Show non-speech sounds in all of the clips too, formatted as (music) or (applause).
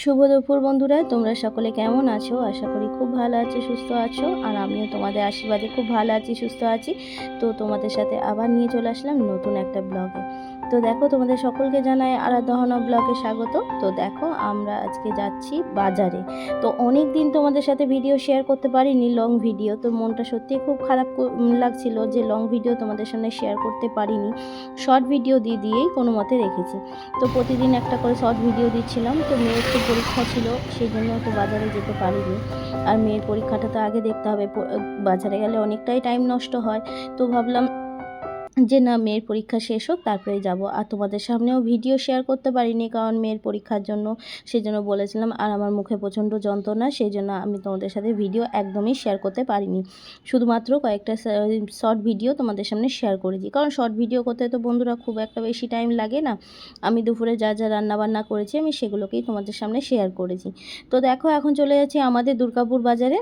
শুভ দুপুর বন্ধুরা, তোমরা সকলে কেমন আছো? আশা করি খুব ভালো আছো, সুস্থ আছো, আর আমিও তোমাদের আশীর্বাদে খুব ভালো আছি, সুস্থ আছি। তো তোমাদের সাথে আবার নিয়ে চলে আসলাম নতুন একটা ব্লগে তো দেখো, তোমাদের সকলকে জানাই আরাধনা ব্লগে স্বাগত। তো দেখো, আমরা আজকে যাচ্ছি বাজারে। তো অনেক দিন তোমাদের সাথে ভিডিও শেয়ার করতে পারিনি লং ভিডিও তো মনটা সত্যিই খুব খারাপ লাগছিল যে লং ভিডিও তোমাদের সামনে শেয়ার করতে পারিনি। শর্ট ভিডিও দিয়ে দিয়েই কোনো মতে রেখেছি। তো প্রতিদিন একটা করে শর্ট ভিডিও দিচ্ছিলাম। তো মেয়ের তো পরীক্ষা ছিল সেই জন্য তো বাজারে যেতে পারিনি। আর মেয়ের পরীক্ষাটা তো আগে দেখতে হবে। বাজারে গেলে অনেকটাই টাইম নষ্ট হয়। তো ভাবলাম যে না, মেয়ের পরীক্ষা শেষ হোক তারপরে যাব। আর তোমাদের সামনেও ভিডিও শেয়ার করতে পারিনি, কারণ মেয়ের পরীক্ষার জন্য সেই জন্য বলেছিলাম, আর আমার মুখে প্রচণ্ড যন্ত্রণা সেই জন্য আমি তোমাদের সাথে ভিডিও একদমই শেয়ার করতে পারিনি। শুধুমাত্র কয়েকটা শর্ট ভিডিও তোমাদের সামনে শেয়ার করেছি। কারণ শর্ট ভিডিও করতে তো বন্ধুরা খুব একটা বেশি টাইম লাগে না। আমি দুপুরে যা যা রান্নাবান্না করেছি, আমি সেগুলোকেই তোমাদের সামনে শেয়ার করেছি। তো দেখো, এখন চলে যাচ্ছি আমাদের দুর্গাপুর বাজারে।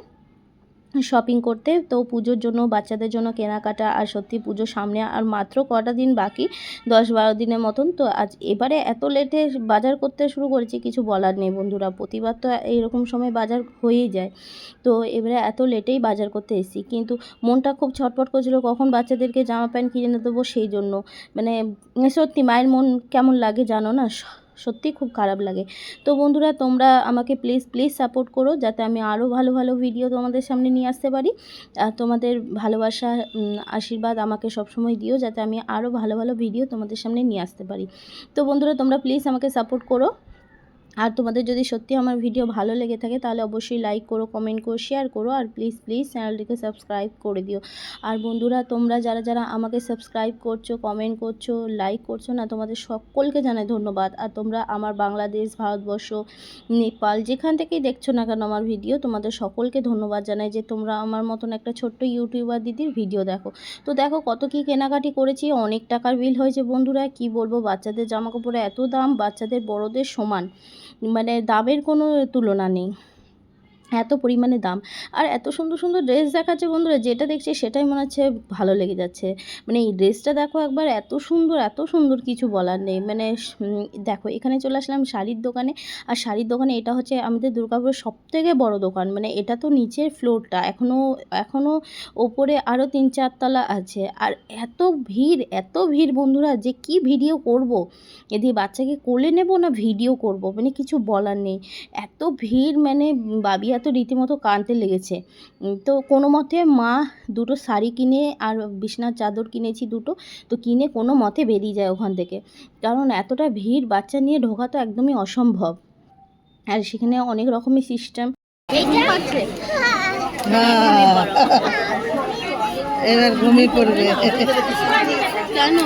শপিং করতে। তো পুজোর জন্য বাচ্চাদের জন্য কেনাকাটা আর সত্যি পুজো সামনে আর মাত্র কটা দিন বাকি, দশ বারো দিনের মতন। তো আজ এবারে এত লেটে বাজার করতে শুরু করেছি, কিছু বলার নেই বন্ধুরা। প্রতিবার তো এইরকম সময় বাজার হয়েই যায়। তো এবারে এত লেটেই বাজার করতে এসেছি। কিন্তু মনটা খুব ছটপট করছিল, কখন বাচ্চাদেরকে জামা প্যান্ট কিনে দেবো সেই জন্য। মানে সত্যি মায়ের মন কেমন লাগে জানো না? সত্যি খুব খারাপ লাগে। তো বন্ধুরা, তোমরা আমাকে প্লিজ প্লিজ সাপোর্ট করো যাতে আমি আরও ভালো ভালো ভিডিও তোমাদের সামনে নিয়ে আসতে পারি। আর তোমাদের ভালোবাসা আশীর্বাদ আমাকে সবসময় দিও যাতে আমি আরও ভালো ভালো ভিডিও তোমাদের সামনে নিয়ে আসতে পারি। তো বন্ধুরা, তোমরা প্লিজ আমাকে সাপোর্ট করো। আর তোমাদের যদি সত্যি আমার ভিডিও ভালো লেগে থাকে, তাহলে অবশ্যই লাইক করো কমেন্ট করো শেয়ার করো, আর প্লিজ প্লিজ চ্যানেলটিকে সাবস্ক্রাইব করে দিও। আর বন্ধুরা, তোমরা যারা যারা আমাকে সাবস্ক্রাইব করছ কমেন্ট করছ লাইক করছ না, তোমাদের সকলকে জানাই ধন্যবাদ। আর তোমরা আমার বাংলাদেশ, ভারতবর্ষ, নেপাল যেখান থেকেই দেখছ না কেন আমার ভিডিও, তোমাদের সকলকে ধন্যবাদ জানাই যে তোমরা আমার মতন একটা ছোট্ট ইউটিউবার দিদির ভিডিও দেখো। তো দেখো কত কি কেনাকাটি করেছি, অনেক টাকার বিল হয়েছে বন্ধুরা, কি বলব, বাচ্চাদের জামা কাপড়ে এত দাম, বাচ্চাদের বড়দের সমান। মানে দামের কোনো তুলনা নেই। এত পরিমাণে দাম। আর এত সুন্দর সুন্দর ড্রেস দেখাচ্ছে বন্ধুরা, যেটা দেখছি সেটাই মনে হচ্ছে ভালো লেগে যাচ্ছে। মানে এই ড্রেসটা দেখো একবার, এত সুন্দর এত সুন্দর কিছু বলার নেই। মানে দেখো, এখানে চলে আসলাম শাড়ির দোকানে। আর শাড়ির দোকানে এটা হচ্ছে আমাদের দুর্গাপুরের সব থেকে বড় দোকান। মানে এটা তো নিচের ফ্লোরটা এখনও এখনও ওপরে আরও তিন চারতলা আছে। আর এত ভিড় এত ভিড় বন্ধুরা, যে কি ভিডিও করব? এদিকে বাচ্চাকে কোলে নেব না ভিডিও করব? মানে কিছু বলার নেই। এত ভিড় মানে বাবিয়া তো রীতিমতো কাঁদতে লেগেছে। তো কোনো মতে মা দুটো শাড়ি কিনে আর বিছনার চাদর কিনেছি দুটো তো কিনে কোনো মতে বেরিয়ে যায় ওখান থেকে। কারণ এতটা ভিড় বাচ্চা নিয়ে ঢোকা তো একদমই অসম্ভব। আর সেখানে অনেক রকমের সিস্টেম এবার ঘুমিয়ে পড়বে। কেন?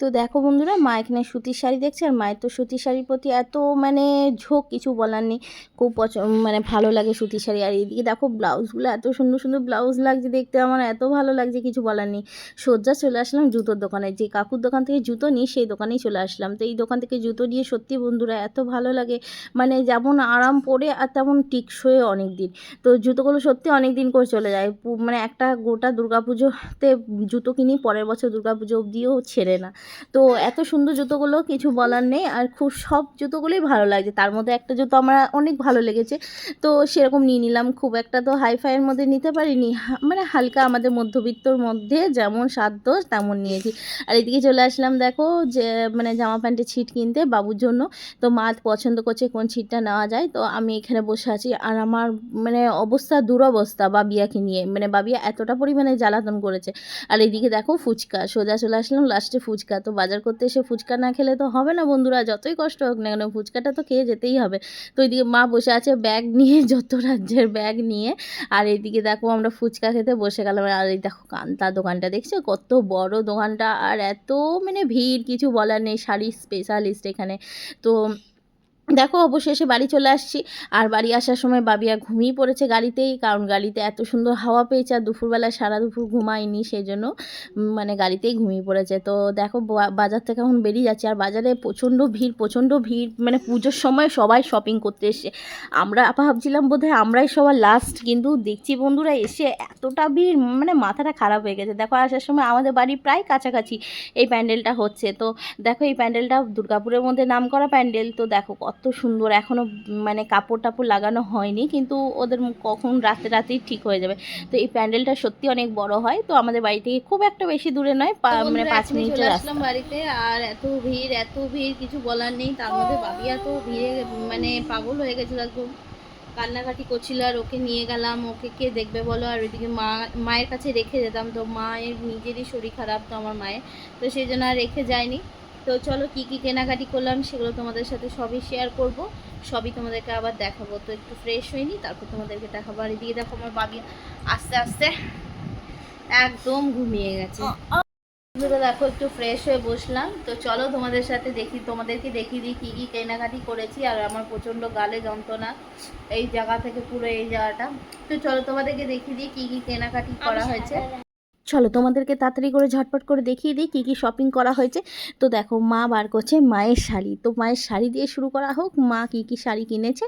তো দেখো বন্ধুরা মা এখানে সুতির শাড়ি দেখছে আর মায়ের তো সুতির শাড়ির প্রতি এত মানে ঝোঁক, কিছু বলার নেই। খুব পছন্দ মানে ভালো লাগে সুতির শাড়ি। আর এইদিকে দেখো ব্লাউজগুলো, এত সুন্দর সুন্দর ব্লাউজ লাগছে দেখতে। আমার এত ভালো লাগছে, কিছু বলার নেই। সজ্জা চলে আসলাম জুতোর দোকানে। যে কাকুর দোকান থেকে জুতো নিই সেই দোকানেই চলে আসলাম। তো এই দোকান থেকে জুতো নিয়ে সত্যি বন্ধুরা এত ভালো লাগে। মানে যেমন আরাম পরে আর তেমন টিকসই অনেক দিন তো জুতোগুলো সত্যি অনেক দিন করে চলে যায়। মানে একটা গোটা দুর্গাপুজোতে জুতো কিনি, পরের বছর দুর্গাপুজো অবধিও ছেড়ে না। তো এত সুন্দর জুতোগুলো কিছু বলার নেই আর খুব সব জুতোগুলোই ভালো লাগছে। তার মধ্যে একটা জুতো আমার অনেক ভালো লেগেছে। তো সেরকম নিয়ে নিলাম। খুব একটা তো হাইফাইয়ের মধ্যে নিতে পারিনি। মানে হালকা আমাদের মধ্যবিত্তর মধ্যে যেমন সাধ্য তেমন নিয়েছি। আর এদিকে চলে আসলাম দেখো যে মানে জামা প্যান্টের ছিট কিনতে বাবুর জন্য। তো মা পছন্দ করছে কোন ছিটটা নেওয়া যায়। তো আমি এখানে বসে আছি। আর আমার মানে অবস্থা দুরবস্থা বাবিয়াকে নিয়ে। মানে বাবিয়া এতটা পরিমাণে জ্বালাতন করেছে। আর এদিকে দেখো ফুচকা। সোজা চলে আসলাম। লাস্টে ফুচকা তো বাজার করতে এসে ফুচকা না খেলে তো হবে না বন্ধুরা, যতই কষ্ট হোক না কেন, ফুচকাটা তো খেয়ে যেতেই হবে। তো এদিকে মা বসে আছে ব্যাগ নিয়ে, (laughs) যত রাজ্যের ব্যাগ নিয়ে। আর এদিকে দেখো আমরা ফুচকা খেতে বসে গেলাম। আর এই দেখো কান্তা দোকানটা, দেখছ? কত বড় দোকানটা। আর এত মানে ভিড়, কিছু বলার নেই, শাড়ির স্পেশালিস্ট এখানে। তো দেখো অবশেষে বাড়ি চলে আসছি। আর বাড়ি আসার সময় বাবিয়া ঘুমিয়ে পড়েছে গাড়িতেই, কারণ গাড়িতে এত সুন্দর হাওয়া পেয়েছে আর দুপুরবেলা সারা দুপুর ঘুমায়নি সেই জন্য মানে গাড়িতেই ঘুমিয়ে পড়েছে। তো দেখো বাজার থেকে এখন বেরিয়ে যাচ্ছে। আর বাজারে প্রচণ্ড ভিড় প্রচণ্ড ভিড় মানে পুজোর সময় সবাই শপিং করতে এসছে। আমরা ভাবছিলাম বোধহয় আমরাই সবার লাস্ট কিন্তু দেখছি বন্ধুরা এসে এতটা ভিড় মানে মাথাটা খারাপ হয়ে গেছে। দেখো আসার সময় আমাদের বাড়ি প্রায় কাছাকাছি এই প্যান্ডেলটা হচ্ছে। তো দেখো এই প্যান্ডেলটা দুর্গাপুরের মধ্যে নাম করা প্যান্ডেল। তো দেখো কত কত সুন্দর এখনও মানে কাপড় টাপড় লাগানো হয়নি কিন্তু ওদের কখন রাতে রাতেই ঠিক হয়ে যাবে। তো এই প্যান্ডেলটা সত্যি অনেক বড় হয় তো আমাদের বাড়ি থেকে খুব একটা বেশি দূরে নয় মানে পাঁচ মিনিটের চলে আসলাম বাড়িতে আর এত ভিড় এত ভিড় কিছু বলার নেই তার মধ্যে বাবিয়া তো ভিড়ে মানে পাগল হয়ে গেছিল একদম। কান্নাকাটি করছিল আর ওকে নিয়ে গেলাম ওকে কে দেখবে বলো আর ওইদিকে মা মায়ের কাছে রেখে যেতাম তো মায়ের নিজেরই শরীর খারাপ তো আমার মায়ের তো সেই জন্য আর রেখে যায়নি। তো চলো কি কি কেনাকাটি করলাম সেগুলো তোমাদের সাথে সবই শেয়ার করব। সবই তোমাদেরকে আবার দেখাবো। তো একটু ফ্রেশ হয়নি তারপর তোমাদেরকে দেখাবো। আর এদিকে দেখো আমার বাবি আস্তে আস্তে একদম ঘুমিয়ে গেছে। দেখো একটু ফ্রেশ হয়ে বসলাম। তো চলো তোমাদের সাথে দেখি তোমাদেরকে দেখিয়ে দিই কী কী কেনাকাটি করেছি। আর আমার প্রচণ্ড গালে যন্ত্রণা এই জায়গা থেকে পুরো এই জায়গাটা। তো চলো তোমাদেরকে দেখিয়ে দিই কী কী কেনাকাটি করা হয়েছে। চলো তোমাদেরকে তাড়াতাড়ি করে ঝটপট করে দেখিয়ে দিই কী কী শপিং করা হয়েছে। তো দেখো, মা বার করছে মায়ের শাড়ি। তো মায়ের শাড়ি দিয়ে শুরু করা হোক, মা কী কী শাড়ি কিনেছে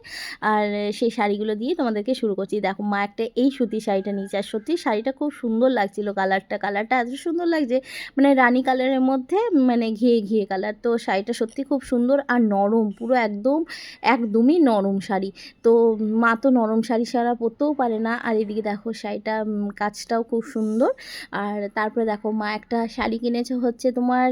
আর সেই শাড়িগুলো দিয়ে তোমাদেরকে শুরু করছি। দেখো, মা একটা এই সুতি শাড়িটা নিয়েছে আর সত্যি শাড়িটা খুব সুন্দর লাগছিল কালারটা কালারটা এত সুন্দর লাগছে মানে রানী কালারের মধ্যে মানে ঘিয়ে ঘিয়ে কালার তো শাড়িটা সত্যি খুব সুন্দর আর নরম, পুরো একদম, একদমই নরম শাড়ি। তো মা তো নরম শাড়ি সারা পরতেও পারে না। আর এদিকে দেখো, শাড়িটা কাজটাও খুব সুন্দর। আর তারপরে দেখো মা একটা শাড়ি কিনেছে হচ্ছে তোমার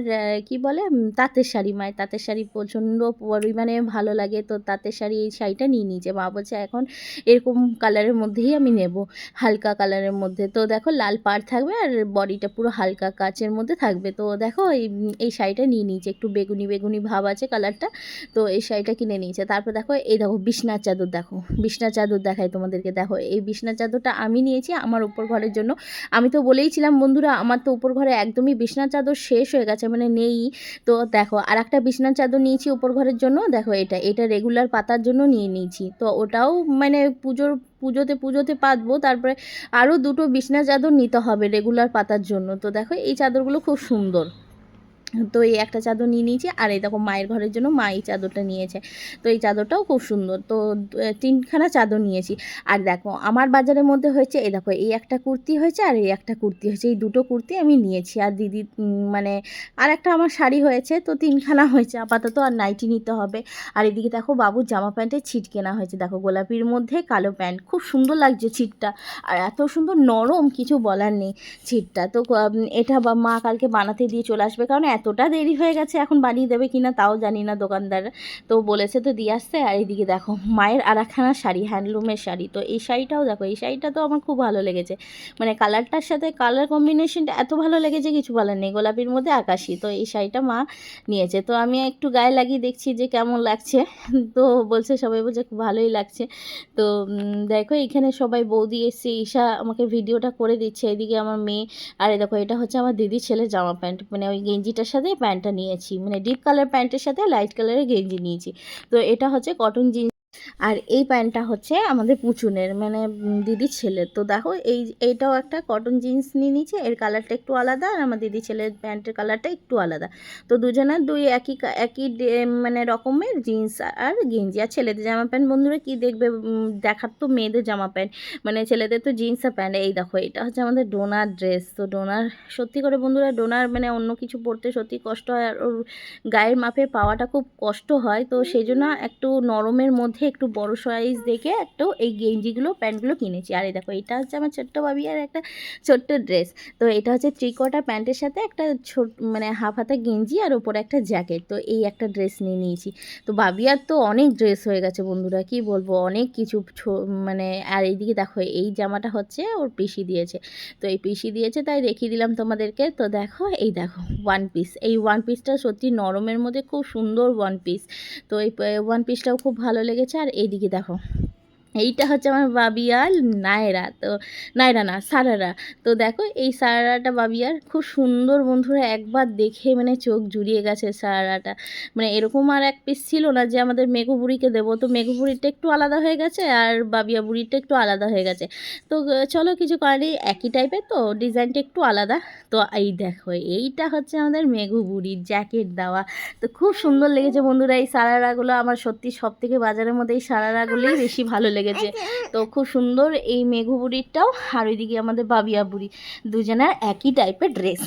কি বলে? তাঁতের শাড়ি মায়ের তাঁতের শাড়ি প্রচণ্ড পরিমাণে ভালো লাগে। তো তাঁতের শাড়ি এই শাড়িটা নিয়ে নিয়েছে। মা বলছে এখন এরকম কালারের মধ্যেই আমি নেব, হালকা কালারের মধ্যে। তো দেখো লাল পাড় থাকবে আর বডিটা পুরো হালকা কাচের মধ্যে থাকবে। তো দেখো এই এই শাড়িটা নিয়ে নিয়েছে। একটু বেগুনি বেগুনি ভাব আছে কালারটা তো এই শাড়িটা কিনে নিয়েছে। তারপর দেখো এই দেখো বিছনার চাদর দেখো, বিছনার চাদর দেখাই তোমাদেরকে। দেখো এই বিছনার চাদরটা আমি নিয়েছি আমার উপর ঘরের জন্য। আমি তো বলেইছিলাম বন্ধুরা, আমার তো উপর ঘরে একদমই বিছনা চাদর শেষ হয়ে গেছে মানে নেই। তো দেখো আর একটা বিছনা চাদর নিয়েছি উপর ঘরের জন্য, দেখো এটা এটা রেগুলার পাতার জন্য নিয়ে নিয়েছি। তো ওটাও মানে পুজোর, পুজোতে পুজোতে পাতবো, তারপরে আরও দুটো বিছনা চাদর নিতে হবে রেগুলার পাতার জন্য। তো দেখো, এই চাদরগুলো খুব সুন্দর। তো এই একটা চাদর নিয়ে নিয়েছি আর এই দেখো মায়ের ঘরের জন্য মা এই চাদরটা নিয়েছে। তো এই চাদরটাও খুব সুন্দর। তো তিনখানা চাদর নিয়েছি। আর দেখো আমার বাজারের মধ্যে হয়েছে, এই দেখো এই একটা কুর্তি হয়েছে আর এই একটা কুর্তি হয়েছে। এই দুটো কুর্তি আমি নিয়েছি। আর দিদি মানে আর একটা আমার শাড়ি হয়েছে, তো তিনখানা হয়েছে। আপাতত আর নাইটি নিতে হবে। আর এদিকে দেখো বাবুর জামা প্যান্টের ছিট কেনা হয়েছে। দেখো গোলাপির মধ্যে কালো প্যান্ট। খুব সুন্দর লাগছে ছিটটা। আর এত সুন্দর নরম কিছু বলার নেই ছিটটা। তো এটা বা, মা কালকে বানাতে দিয়ে চলে আসবে। কারণ এতটা দেরি হয়ে গেছে এখন বানিয়ে দেবে কিনা তাও জানি না দোকানদার। তো বলেছে তো দিয়ে আসতে আর এইদিকে দেখো, মায়ের আর একখানা শাড়ি, হ্যান্ডলুমের শাড়ি। তো এই শাড়িটাও দেখো, এই শাড়িটা তো আমার খুব ভালো লেগেছে। মানে কালারটার সাথে কালার কম্বিনেশনটা এত ভালো লেগেছে কিছু বলার নেই, গোলাপির মধ্যে আকাশি। তো এই শাড়িটা মা নিয়েছে। তো আমি একটু গায়ে লাগিয়ে দেখছি যে কেমন লাগছে। তো বলছে, সবাই বলছে, খুব ভালোই লাগছে। তো দেখো, এখানে সবাই বৌদি এসছে, ঈশা আমাকে ভিডিওটা করে দিচ্ছে। এদিকে আমার মেয়ে, আর দেখো, এটা হচ্ছে আমার দিদির ছেলের জামা প্যান্ট। মানে ওই গেঞ্জিটার সাথে প্যান্টটা নিয়েছি। মানে ডিপ কালার প্যান্টের সাথে লাইট কালারের গেঞ্জি নিয়েছি। তো এটা হচ্ছে কটন জিন্স আর এই প্যান্টটা হচ্ছে আমাদের পুচুনের মানে উম, দিদির ছেলের। তো দেখো এই এইটাও একটা কটন জিন্স নিয়ে নিয়েছে এর কালারটা একটু আলাদা আর আমার দিদি ছেলের প্যান্টের কালারটা একটু আলাদা। তো দুজনের দুই একই একই মানে রকমের জিন্স আর গেঞ্জি। আর ছেলেদের জামা প্যান্ট বন্ধুরা কি দেখবে দেখার তো মেয়েদের জামা প্যান্ট। মানে ছেলেদের তো জিন্স আর প্যান্ট। এই দেখো এটা হচ্ছে আমাদের ডোনার ড্রেস তো ডোনার সত্যি করে বন্ধুরা ডোনার মানে অন্য কিছু পরতে সত্যি কষ্ট হয়। আর ওর গায়ের মাপে পাওয়াটা খুব কষ্ট হয়। তো সেই জন্য একটু নরমের মধ্যে একটু বড় সাইজ দেখে একটু এই গেঞ্জিগুলো প্যান্টগুলো কিনেছি। আর এই দেখো, এটা হচ্ছে আমার ছোট্ট বাবি আর একটা ছোট্ট ড্রেস তো এটা হচ্ছে থ্রি কোয়ার্টার প্যান্টের সাথে একটা ছোট মানে হাফ হাতা গেঞ্জি আর ওপরে একটা জ্যাকেট তো এই একটা ড্রেস নিয়ে নিয়েছি। তো বাবি আর তো অনেক ড্রেস হয়ে গেছে বন্ধুরা, কি বলব? অনেক কিছু মানে আর এইদিকে দেখো, এই জামাটা হচ্ছে ওর পিসি দিয়েছে। তো এই পিসি দিয়েছে, তাই দেখিয়ে দিলাম তোমাদেরকে। তো দেখো, এই দেখো ওয়ান পিস এই ওয়ান পিসটা সত্যি নরমের মধ্যে খুব সুন্দর ওয়ান পিস তো এই ওয়ান পিসটাও খুব ভালো লেগেছে। আর এইদিকে দেখো। এইটা হচ্ছে আমার বাবিয়ার নায়রা, তো নায়রা না, সারারা। তো দেখো, এই সারারাটা বাবিয়ার খুব সুন্দর বন্ধুরা একবার দেখে মানে চোখ জুড়িয়ে গেছে সারারাটা। মানে এরকম আর এক পিস ছিল না যে আমাদের মেঘু বুড়িকে দেবো। তো মেঘু বুড়িটা একটু আলাদা হয়ে গেছে আর বাবিয়া বুড়িটা একটু আলাদা হয়ে গেছে। তো চলো কিছু করারই একই টাইপের তো, ডিজাইনটা একটু আলাদা। তো এই দেখো, এইটা হচ্ছে আমাদের মেঘু বুড়ির জ্যাকেট দেওয়া। তো খুব সুন্দর লেগেছে বন্ধুরা এই সারারাগুলো। আমার সত্যি সব থেকে বাজারের মধ্যে এই সারারাগুলোই বেশি ভালো লেগেছে। তো খুব সুন্দর এই মেঘু বুড়িরটাও আর ওইদিকে আমাদের বাবিয়া বুড়ি দুজনের একই টাইপের ড্রেস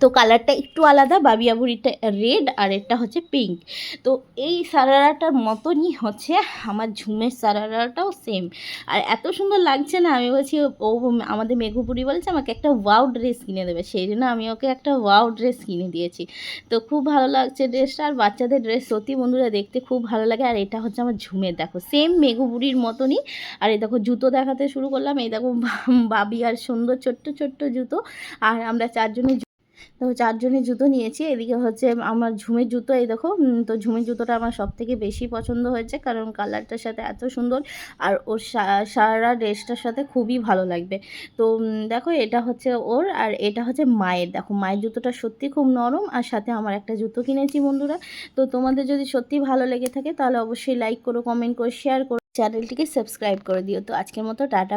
তো কালারটা একটু আলাদা বাবিয়া বুড়িটা রেড আর এটা হচ্ছে পিঙ্ক। তো এই সারারাটার মতনই হচ্ছে আমার ঝুমের সারারাটাও সেম আর এত সুন্দর লাগছে না, আমি বলছি, ও আমাদের মেঘুপুরি বলছে আমাকে একটা ওয়াও ড্রেস কিনে দেবে। সেই জন্য আমি ওকে একটা ওয়াও ড্রেস কিনে দিয়েছি। তো খুব ভালো লাগছে ড্রেসটা আর বাচ্চাদের ড্রেস সত্যি বন্ধুরা দেখতে খুব ভালো লাগে। আর এটা হচ্ছে আমার ঝুমের, দেখো সেম মেঘুপুরির মতনই। আর এই দেখো, জুতো দেখাতে শুরু করলাম। এই দেখো, বাবি আর সুন্দর ছোট্ট ছোট্ট জুতো। আর আমরা চারজনে তো চারজনের জুতো নিয়েছি। এদিকে হচ্ছে আমার ঝুমের জুতো, এই দেখো তো ঝুমের জুতোটা আমার সব থেকে বেশি পছন্দ হয়েছে কারণ কালারটার সাথে এত সুন্দর আর ওর সারা ড্রেসটার সাথে খুবই ভালো লাগবে। তো দেখো এটা হচ্ছে ওর আর এটা হচ্ছে মায়ের। দেখো মায়ের জুতোটা সত্যি খুব নরম আর সাথে আমার একটা জুতো কিনেছি বন্ধুরা। তো তোমাদের যদি সত্যি ভালো লেগে থাকে তাহলে অবশ্যই লাইক করো কমেন্ট করো শেয়ার করো, চ্যানেলটিকে সাবস্ক্রাইব করে দিও। তো আজকের মতো টাটা